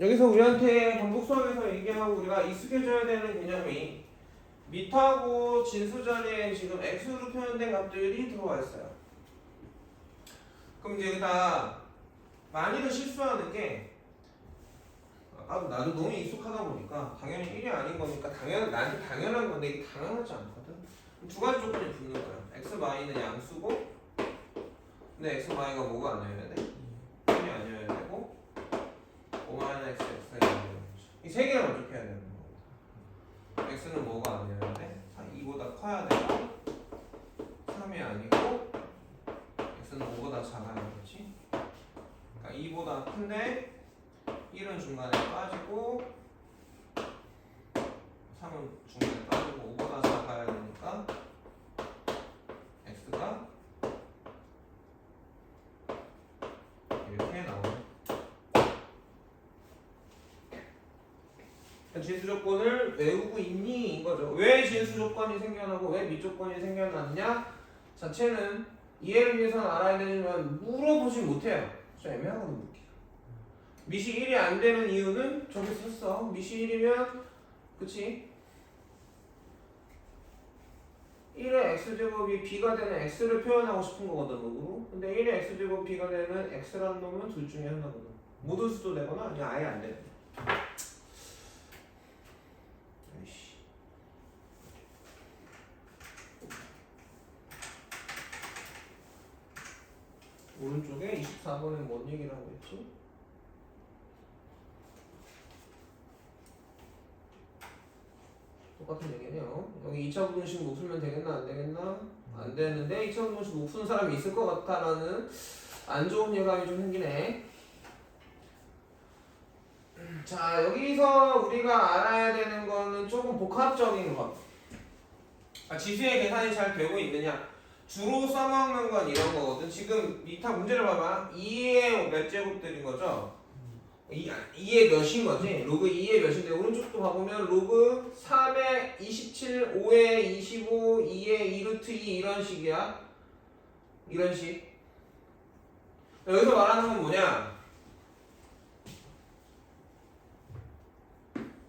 여기서 우리한테 반복 수학에서 얘기하고 우리가 익숙해져야 되는 개념이 밑하고 진수 자리에 지금 x로 표현된 값들이 들어와 있어요. 그럼 이제 여기다 많이들 실수하는 게 아, 나도 너무 익숙하다 보니까 당연히 1이 아닌 거니까 당연 나한테 당연한 건데 이게 당연하지 않거든. 두 가지 조건이 붙는 거야. x, y는 양수고 근데 x, y가 뭐가 아니어야 돼? 1이 아니어야 되고 5마이너스 x, x가 아니어야 돼. 이세 개를 만족해야 되는 거고 x는 뭐가 아니어야 돼? 2보다 커야 되고 3이 아니고 x는 5보다 작아야 되지? 그러니까 2보다 큰데 1은 중간에 빠지고 3은 중간에 빠지고 5보다 작아야 되니까 x가 이렇게 나오네 진수 조건을 외우고 있니? 이거죠. 왜 진수 조건이 생겨나고 왜 미조건이 생겨났냐? 자체는 이해를 위해서는 알아야 되지만 물어보지 못해요. 좀 애매하거든 묻기가. 미시 1이 안 되는 이유는 저기 썼어. 미시 1이면 그치? 1의 x제곱이 b가 되는 x를 표현하고 싶은 거거든 놈으로. 근데 1의 x제곱 b가 되는 x라는 놈은 둘 중에 하나거든. 모든 수도 되거나 아니면 아예 안 되는. 아이씨. 오른쪽에 24번에 뭔 얘기를 하고 있지? 똑같은 얘기네요. 여기 2차 분식 못 풀면 되겠나 안 되겠나? 안 되는데 2차 분식 못 푸는 사람이 있을 것 같다라는 안 좋은 예감이 좀 생기네. 자 여기서 우리가 알아야 되는 거는 조금 복합적인 것. 아, 지수의 계산이 잘 되고 있느냐? 주로 써먹는 건 이런 거거든. 지금 이타 문제를 봐봐. 2의 몇 제곱들인 거죠? 2, 2의 몇인 거지? 로그 2의 몇인데 오른쪽도 봐보면 로그 3의 27, 5의 25, 2의 2루트 2 이런 식이야. 이런 식. 여기서 말하는 건 뭐냐?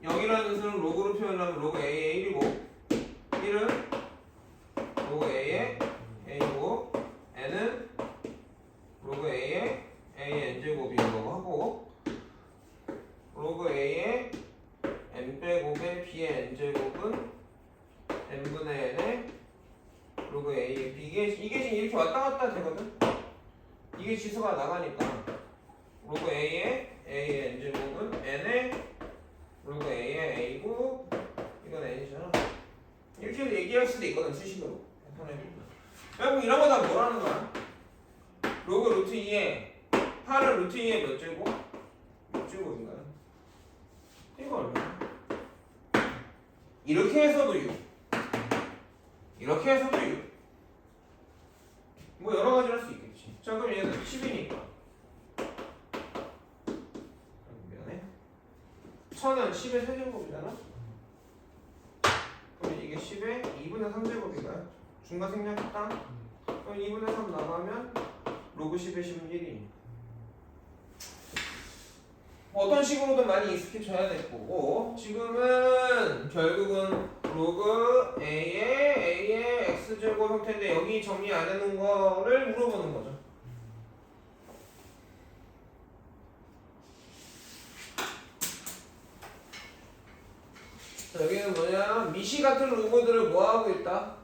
0이라는 수는 로그로 표현하면 로그 A의 1이고 1은 로그 A의 A고 N은 로그 A의 A의 N제곱인 거고 하고 로그 A의 N 빼고 의 B의 N제곱은 N분의 N의 로그 A의 B 이게, 이게 지금 이렇게 왔다 갔다 되거든 이게 지수가 나가니까 로그 A의 A의 N제곱은 N의 로그 A의 A고 이건 N이잖아 이렇게 얘기할 수도 있거든 수식으로 편하게 결국 이런 거 다 뭐라는 거야? 로그 루트 2에 8은 루트 2에 몇 제곱? 몇 제곱인가요? 이거 얼마야? 이렇게 해서도 6 이렇게 해서도 6뭐 여러 가지 할 수 있겠지 자 그럼 얘는 10이니까 미안해 1000은 10의 세제곱이잖아 그럼 이게 10의 2분의 3제곱인가요? 중간 생략했다 그럼 2분의 3 나가면 로그 10의 10은 1이니까 뭐 어떤 식으로든 많이 익숙해져야 될 거고 지금은 결국은 로그 A의 A의 X제곱 형태인데 여기 정리 안 해놓은 거를 물어보는 거죠 자, 여기는 뭐냐 미시 같은 로고들을 뭐하고 있다?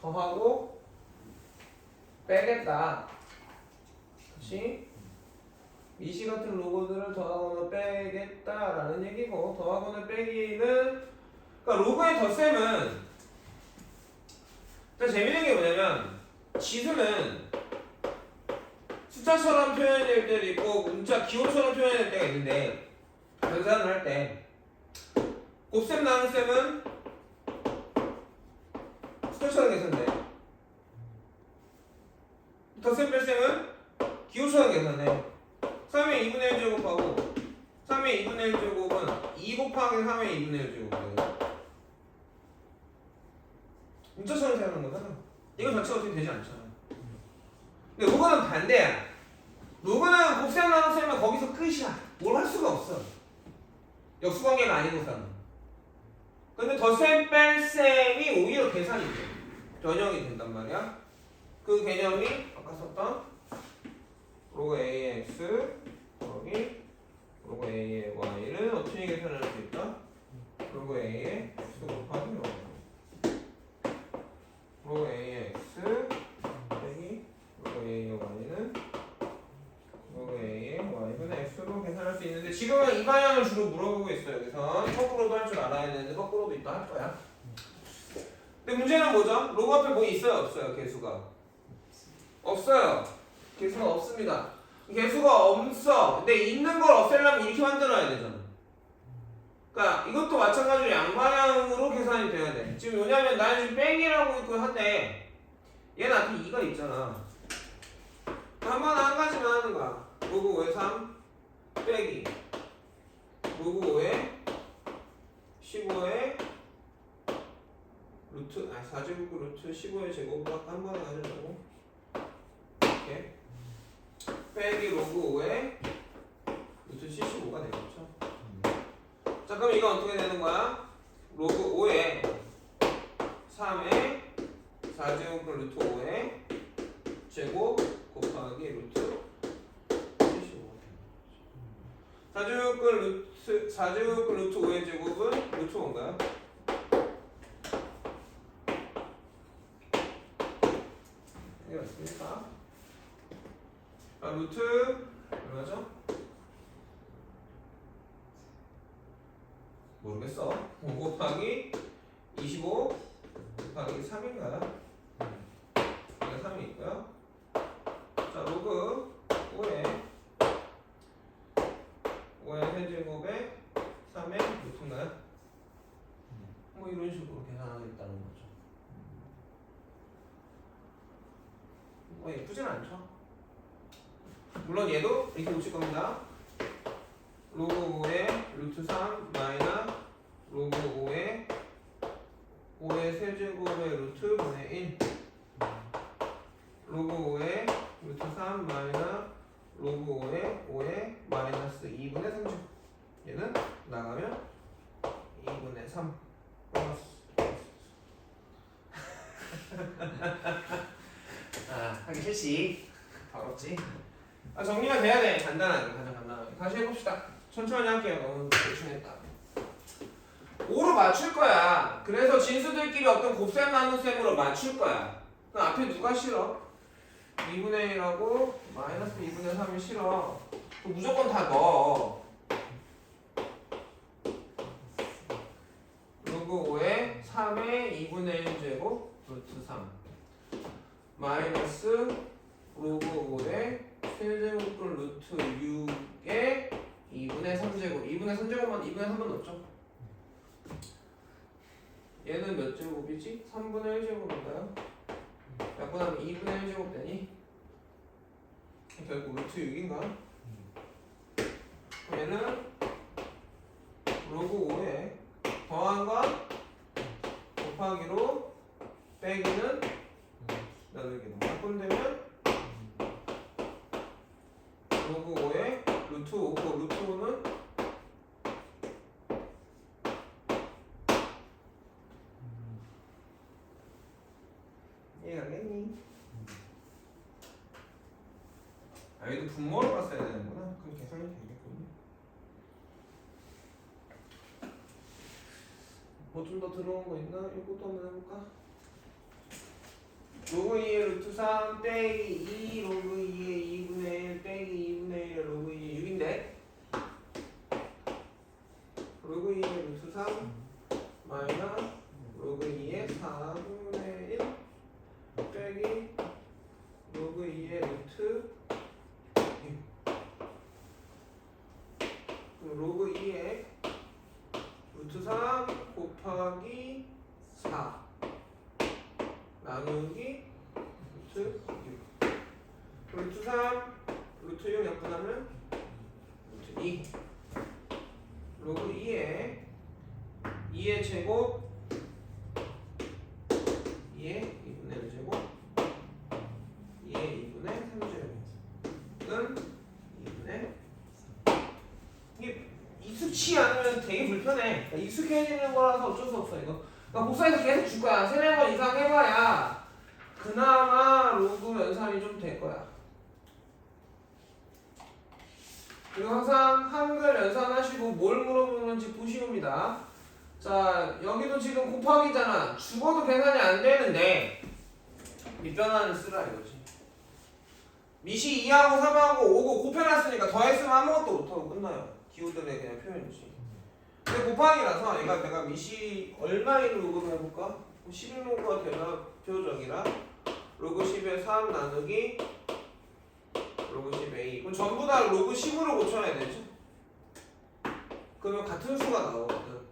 더하고 빼겠다 그치? 미시 같은 로고들을 더하거나 빼겠다라는 얘기고 더하거나 빼기는 그러니까 로고의 덧셈은 일단 재밌는 게 뭐냐면 지수는 숫자처럼 표현될 때도 있고 문자 기호처럼 표현될 때가 있는데 계산을 할 때. 곱셈 나눗셈은 숫자처럼 계산돼. 덧셈 뺄셈은 기호처럼 계산돼 3의 2분의 1 제곱하고 3의 2분의 1 제곱은 2 곱하기 3의 2분의 1 제곱이에요. 문자처럼 생각하는 거잖아. 이거 자체가 어떻게 되지 않잖아. 근데 로그는 반대야. 로그는 곱셈 나눗셈은 거기서 끝이야. 뭘 할 수가 없어. 역수관계가 곳은. 근데 덧셈 뺄셈이 오히려 계산이 돼. 변형이 된단 말이야. 그 개념이 아까 썼던 로그 ax 더하기 로그 a의 y를 어떻게 계산할 수 있다? 로그 a의 x 곱하기 로그 로그 a의 x 빼기 로그 a의 y는 로그 a의 y분의 x로 계산할 수 있는데 지금은 이 방향을 주로 물어보고 있어요. 여기서 거꾸로도 할 줄 알아야 되는데 거꾸로도 있다 할 거야. 근데 문제는 뭐죠? 로그 앞에 뭐 있어요? 없어요? 개수가 없어요. 개수가 없습니다. 개수가 없어. 근데 있는 걸 없애려면 이렇게 만들어야 되잖아. 그러니까 이것도 마찬가지로 양방향으로 계산이 돼야 돼. 지금 왜냐면 나는 지금 뺑이라고 있고 한데 얘는 앞에 2가 있잖아. 한번 한 가지만 하는 거야. 로그 5에 3 빼기 로그 5에 15에 루트 아 4제곱 루트 15의 제곱을 한 번에 가져가고 이렇게 빼기 로그 5에 루트 75가 되겠죠. 자 그럼 이건 어떻게 되는 거야? 로그 5에 3에 4제곱 루트 5에 제곱 곱하기 루트 75 4제곱 루트 4제곱 루트 5의 제곱은 루트 5인가요? 이게 맞습니까? 아, 루트 얼마죠? 모르겠어. 5 곱하기 25 곱하기 3인가요? 이게 3이 있고요. 자, 로그 5에 5의 세제곱에 3의 루트인가요? 뭐 이런 식으로 계산하겠다는 거죠. 뭐 예쁘진 않죠. 물론 얘도 이렇게 오실 겁니다. 로그 5의 루트 3 마이너 로그 5의 5의 세제곱의 루트 분의 1 로그 5의 루트 3 마이너 로그 5의 5의 마이너스 2분의 3제곱. 얘는 나가면 2분의 3 플러스 아 하기 싫지. 더럽지 아, 정리가 돼야 돼. 간단하게, 가장 간단하게. 다시 해봅시다. 천천히 할게요. 너무 대충 했다. 5로 맞출 거야. 그래서 진수들끼리 어떤 곱셈 나눗셈으로 맞출 거야. 그럼 앞에 누가 싫어? 2분의 1하고 마이너스 2분의 3이 싫어. 그럼 무조건 다 넣어. 로그 5에 3에 2분의 1제곱 루트 3 마이너스 로그 5에 7제곱분 루트 6에 2분의 3제곱 2분의 3제곱만 2분의 3은 없죠? 얘는 몇 제곱이지? 3분의 1제곱인가요? 약분하면 2분의 그 1제곱 되니? 결국 루트 6인가? 얘는 로그 5에 더한 과 곱하기로 빼기는 아 얘도 분모로 봤어야 되는구나 그럼 계산이 되겠군요 뭐 좀 더 들어온 거 있나? 이것도 한번 해볼까? 로그 2의 루트 3 빼기 2 로그 2의 2분의 1 빼기 2분의 1의 로그 2의 6인데 로그 2의 루트 3 마이너스 로그 2의 4분의 1 빼기 로그 2의 루트 6 그럼 로그 2의 루트 3 곱하기 4 나누기 루트 6 루트 3 루트 6 약분하면 루트 2 로그 2에 2의 제곱 2의 2분의 1 제곱 2의 2분의 3 제곱은 2분의 이게 이 수, 익숙치 않으면 되게 불편해. 그러니까 익숙해지는 거라서 수 없어 이거. 그러니까 복사해서 계속 줄 거야. 세네 번 이상 해봐야 그나마 로그 연산이 좀 될 거야. 그리고 항상 한글 연산하시고 뭘 물어보는지 보시옵니다. 자 여기도 지금 곱하기잖아. 죽어도 계산이 안 되는데 밑변환을 쓰라 이거지. 밑이 2하고 3하고 5고 곱해놨으니까 더했으면 아무것도 못하고 끝나요. 기호들의 그냥 표현이지. 근데 곱하기라서 얘가 내가 밑이 얼마인 로그를 해볼까? 11로그가 대답표적이라 로그 10에 3 나누기 로그 10 A 그럼 전부 다 로그 10으로 고쳐야 되죠? 그러면 같은 수가 나오거든.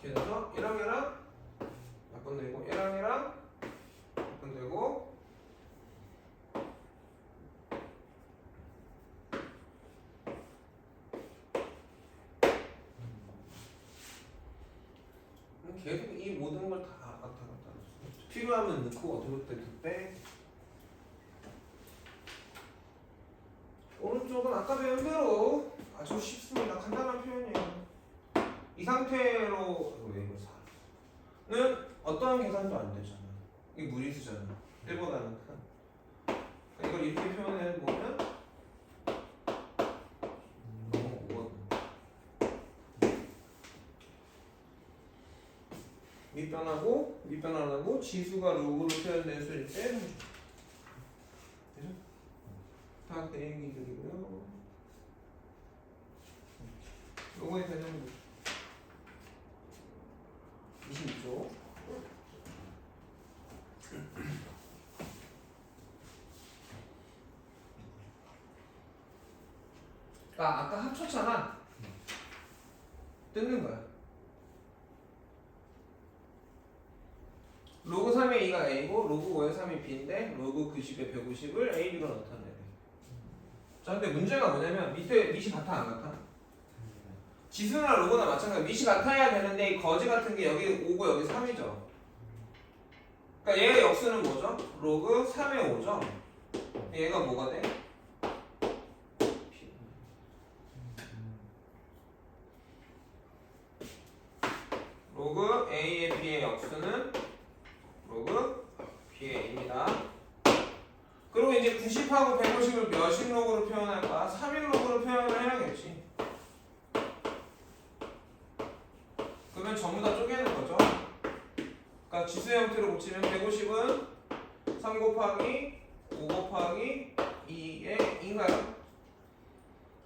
그래서 1항 1항 바꾼되고 1항 1항 바꾼되고 음, 계속 이 모든 걸 다 왔다 갔다 하죠. 필요하면 넣고 어떨 때도 빼 오른쪽은 아까 배운 대로 아주 쉽습니다. 간단한 표현이에요. 이 상태로 왜 이거 사는 어떠한 계산도 안 되잖아. 이게 무리수잖아. 1보다는 큰. 이걸 이렇게 표현해 보면 너무 오거든. 밑변하고 밑변하고 지수가 로그로 표현됐을 때 되죠? 다그 얘기들이고요. 로그의 변형도 26조. 아, 아까 합쳤잖아. 뜯는 거야. 로그 3의 2가 A고 로그 5의 3이 B인데 로그 90의 150을 A, B로 나타내래. 자, 근데 문제가 뭐냐면 밑에 밑이 같아 안 같아? 지수나 로고나 마찬가지 밑이 같아야 되는데 이 거지 같은 게 여기 5고 여기 3이죠. 그러니까 얘의 역수는 뭐죠? 로그 3의 5죠. 얘가 뭐가 돼? 10하고 150을 몇인 로그로 표현할까? 3인 로그로 표현을 해야겠지. 그러면 전부 다 쪼개는 거죠. 그러니까 지수 형태로 고치면 150은 3 곱하기 5 곱하기 2의 2가요.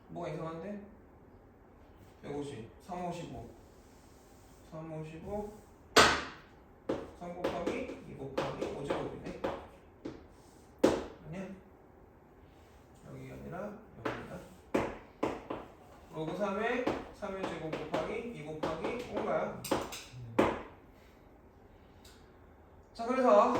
뭐가 이상한데? 150, 355, 355, 3 곱하기 5구 3에 3의 제곱 곱하기 2 곱하기 5인가요? 자 그래서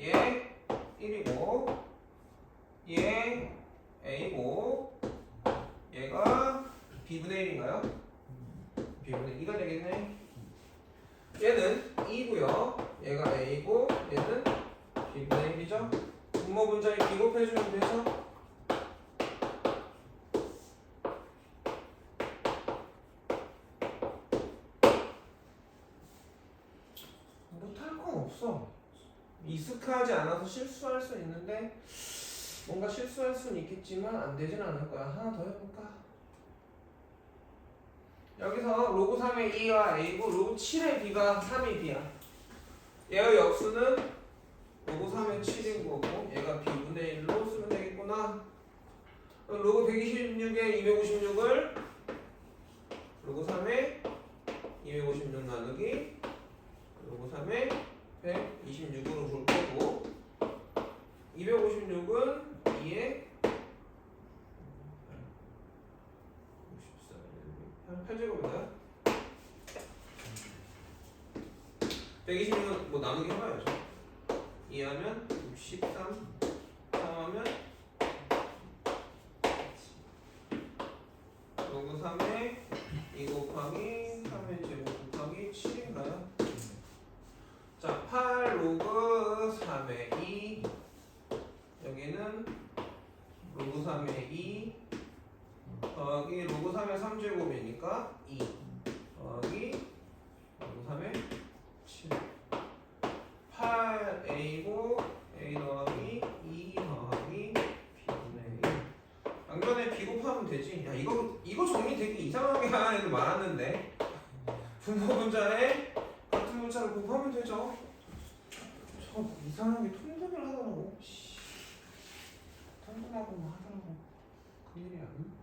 얘 1이고 얘 A고 얘가 B분의 1인가요? B분의 2가 되겠네. 얘는 2고요. 얘가 A고 얘는 B분의 1이죠. 분모 분자에 비곱해주면 되죠 못할 건 없어 익숙하지 않아서 실수할 수 있는데 뭔가 실수할 수는 있겠지만 안 되진 않을 거야. 하나 더 해볼까? 여기서 로그 3의 2가 A고 로그 7의 B가 3이 B야. 얘의 역수는 로그 3의 7인 거고 얘가 B분의 1로 쓰면 되겠구나. 로그 126의 256을 로그 3의 256 나누기 로그 3의 126으로 볼 거고 256은 2에 8제곱이다. 126은 뭐 나누기 해봐야죠 2하면 63 더하기 로그 3의 3제곱이니까 2 더하기 로그 3의 7 8a고 a 더하기 2 더하기 b분의 1 양변에 b 곱하면 되지 야 이거 이거 정리 되게 이상하게 하는 애들 많았는데 분모 분자에 같은 문자를 곱하면 되죠 저 이상하게 통분을 하더라고 씨. 통분하고 뭐 하더라고 큰일이야 응?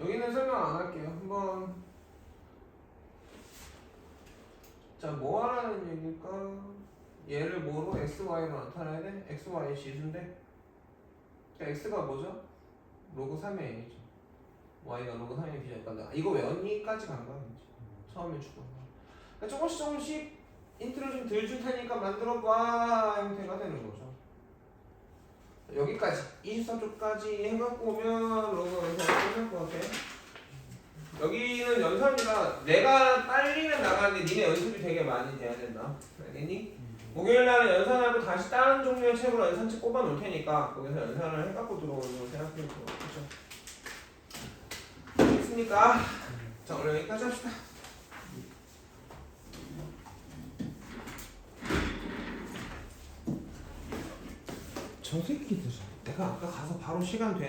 여기는 설명 안 할게요. 한번 자, 뭐 하라는 얘기일까? 얘를 뭐로 x, y로 나타내야 돼? x, y 지수인데 그러니까 x가 뭐죠? 로그 3의 a죠. y가 로그 3의 b니까 이거 외웠니까지 간 거야. 이제. 처음에 주고. 그러니까 조금씩 조금씩 힌트를 좀 덜 줄 테니까 만들어봐 형태가 되는 거죠. 여기까지 24쪽까지 해갖고 오면 로그에서 끝날 것 같아. 여기는 연산이가 내가 빨리는 나가는데 니네 연습이 되게 많이 돼야 된다. 알겠니? 목요일 날은 연산하고 다시 다른 종류의 책으로 연산책 꼽아 놓을 테니까 거기서 연산을 해갖고 들어오는 걸 생각해 보고 그렇죠? 됐습니까? 자 오늘 여기까지 합시다. 저 새끼들 내가 아까 가서 바로 시간 돼.